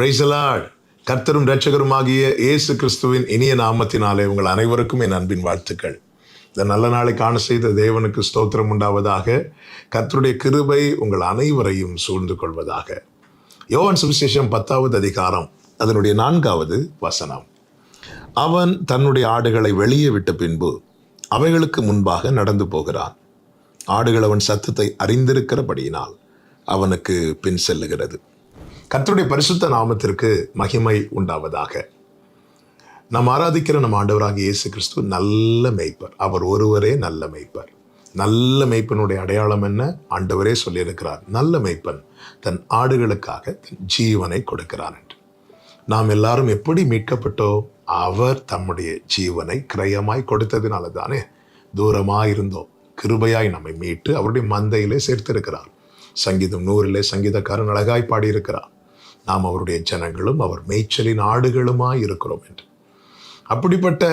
பிரைசலாட் கர்த்தரும் இரட்சகருமாகிய இயேசு கிறிஸ்துவின் இனிய நாமத்தினாலே உங்கள் அனைவருக்கும் என் அன்பின் வாழ்த்துக்கள். இந்த நல்ல நாளை காண செய்த தேவனுக்கு ஸ்தோத்திரம் உண்டாவதாக கர்த்தருடைய கிருபை உங்கள் அனைவரையும் சூழ்ந்து கொள்வதாக. யோவான் சுவிசேஷம் பத்தாவது அதிகாரம் அதனுடைய நான்காவது வசனம். அவன் தன்னுடைய ஆடுகளை வெளியே விட்ட பின்பு அவைகளுக்கு முன்பாக நடந்து போகிறான். ஆடுகள் அவன் சத்தத்தை அறிந்திருக்கிறபடியினால் அவனுக்கு பின் செல்லுகிறது. கத்தருடைய பரிசுத்த நாமத்திற்கு மகிமை உண்டாவதாக. நாம் ஆராதிக்கிற நம்ம ஆண்டவராக இயேசு கிறிஸ்து நல்ல மெய்ப்பர். அவர் ஒருவரே நல்ல மெய்ப்பர். நல்ல மெய்ப்பனுடைய அடையாளம் என்ன? ஆண்டவரே சொல்லியிருக்கிறார். நல்ல மெய்ப்பன் தன் ஆடுகளுக்காக தன் ஜீவனை கொடுக்கிறான் என்று. நாம் எல்லாரும் எப்படி மீட்கப்பட்டோ அவர் தம்முடைய ஜீவனை கிரயமாய் கொடுத்ததினால தானே தூரமாய் இருந்தோம். கிருபையாய் நம்மை மீட்டு அவருடைய மந்தையிலே சேர்த்திருக்கிறார். சங்கீதம் நூறிலே சங்கீதக்காரன் அழகாய் பாடியிருக்கிறார். நாம் அவருடைய ஜனங்களும் அவர் மேய்ச்சலின் ஆடுகளுமாய் இருக்கிறோம் என்று. அப்படிப்பட்ட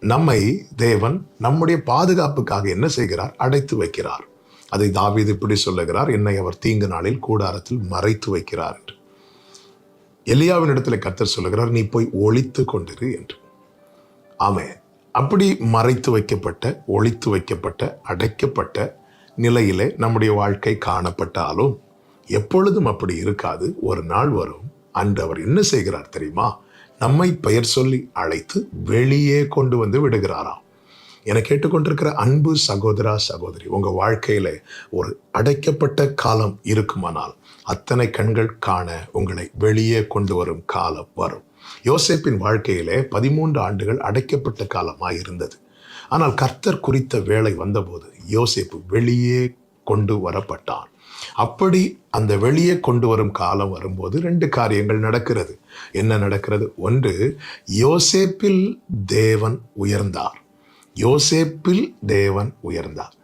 நம்மை தேவன் நம்முடைய பாதுகாப்புக்காக என்ன செய்கிறார்? அடைத்து வைக்கிறார். அதை தாவீது இப்படி சொல்லுகிறார் என்னை அவர் தீங்கு நாளில் கூடாரத்தில் மறைத்து வைக்கிறார் என்று. எலியாவின் இடத்துல கத்தர் சொல்லுகிறார் நீ போய் ஒழித்து கொண்டிரு என்று. ஆமே அப்படி மறைத்து வைக்கப்பட்ட ஒழித்து வைக்கப்பட்ட அடைக்கப்பட்ட நிலையிலே நம்முடைய வாழ்க்கை காணப்பட்டாலும் எப்பொழுதும் அப்படி இருக்காது. ஒரு நாள் வரும் அன்று அவர் என்ன செய்கிறார் தெரியுமா? நம்மை பெயர் சொல்லி அழைத்து வெளியே கொண்டு வந்து விடுகிறாராம். என கேட்டுக்கொண்டிருக்கிற அன்பு சகோதரா சகோதரி உங்க வாழ்க்கையில ஒரு அடைக்கப்பட்ட காலம் இருக்குமானால் அத்தனை கண்கள் காண உங்களை வெளியே கொண்டு வரும் காலம் வரும். யோசேப்பின் வாழ்க்கையிலே பதிமூன்று ஆண்டுகள் அடைக்கப்பட்ட காலமாக இருந்தது ஆனால் கர்த்தர் குறித்த வேலை வந்தபோது யோசேப்பு வெளியே கொண்டு வரப்பட்டான். அப்படி அந்த வெளியே கொண்டு வரும் காலம் வரும்போது ரெண்டு காரியங்கள் நடக்கிறது. என்ன நடக்கிறது? ஒன்று யோசேப்பில் தேவன் உயர்ந்தார். யோசேப்பில் தேவன் உயர்ந்தார்.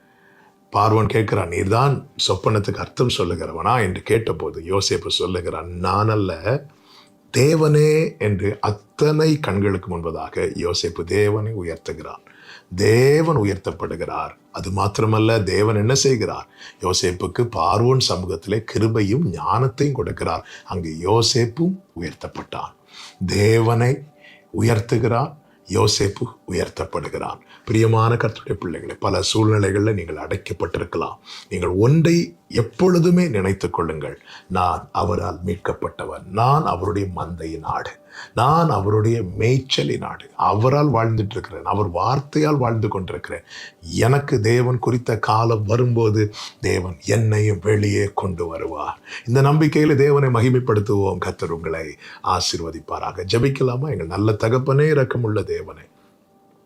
பார்வன் கேட்கிறான் நீர்தான் சொப்பனத்துக்கு அர்த்தம் சொல்லுகிறவனா? என்று கேட்டபோது யோசேப்பு சொல்லுகிறான் நான் அல்ல தேவனே என்று அத்தனை கண்களுக்கு முன்பதாக யோசேப்பு தேவனை உயர்த்துகிறான். தேவன் உயர்த்தப்படுகிறார். அது மாத்திரமல்ல தேவன் என்ன செய்கிறார்? யோசேப்புக்கு பார்வோன் சமூகத்திலே கிருபையும் ஞானத்தையும் கொடுக்கிறார். அங்கு யோசேப்பும் உயர்த்தப்பட்டான் தேவனை உயர்த்துகிறார் யோசேப்பு உயர்த்தப்படுகிறான் பிரியமான கர்த்தருடைய பிள்ளைகளை பல சூழ்நிலைகளில் நீங்கள் அடைக்கப்பட்டிருக்கலாம். நீங்கள் ஒன்றை எப்பொழுதுமே நினைத்து கொள்ளுங்கள் நான் அவரால் மீட்கப்பட்டவன். நான் அவருடைய மந்தையின் ஆடு. நான் அவருடைய மேய்ச்சலின் ஆடு. அவரால் வாழ்ந்துட்டு இருக்கிறேன் அவர் வார்த்தையால் வாழ்ந்து கொண்டிருக்கிறேன். எனக்கு தேவன் குறித்த காலம் வரும்போது தேவன் என்னையும் வெளியே கொண்டு வருவார். இந்த நம்பிக்கையில் தேவனை மகிமைப்படுத்துவோம். கத்தர் உங்களை ஆசிர்வதிப்பாராக. ஜபிக்கலாமா? எங்கள் நல்ல தகப்பனே இரக்கமுள்ள தேவனை.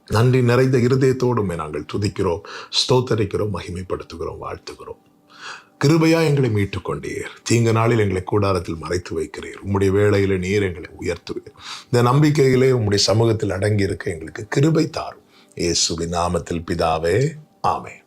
நன்றி நிறைந்த இருதயத்தோடுமே நாங்கள் துதிக்கிறோம் ஸ்தோத்தரிக்கிறோம் மகிமைப்படுத்துகிறோம் வாழ்த்துகிறோம். கிருபையா எங்களை மீட்டுக் கொண்டீர் தீங்கு நாளில் எங்களை கூடாரத்தில் மறைத்து வைக்கிறீர். உம்முடைய வேளையில நீர் எங்களை உயர்த்துவீர். இந்த நம்பிக்கையிலே உம்முடைய சமூகத்தில் அடங்கி இருக்க எங்களுக்கு கிருபை தாரும். இயேசுவின் நாமத்தில் பிதாவே ஆமே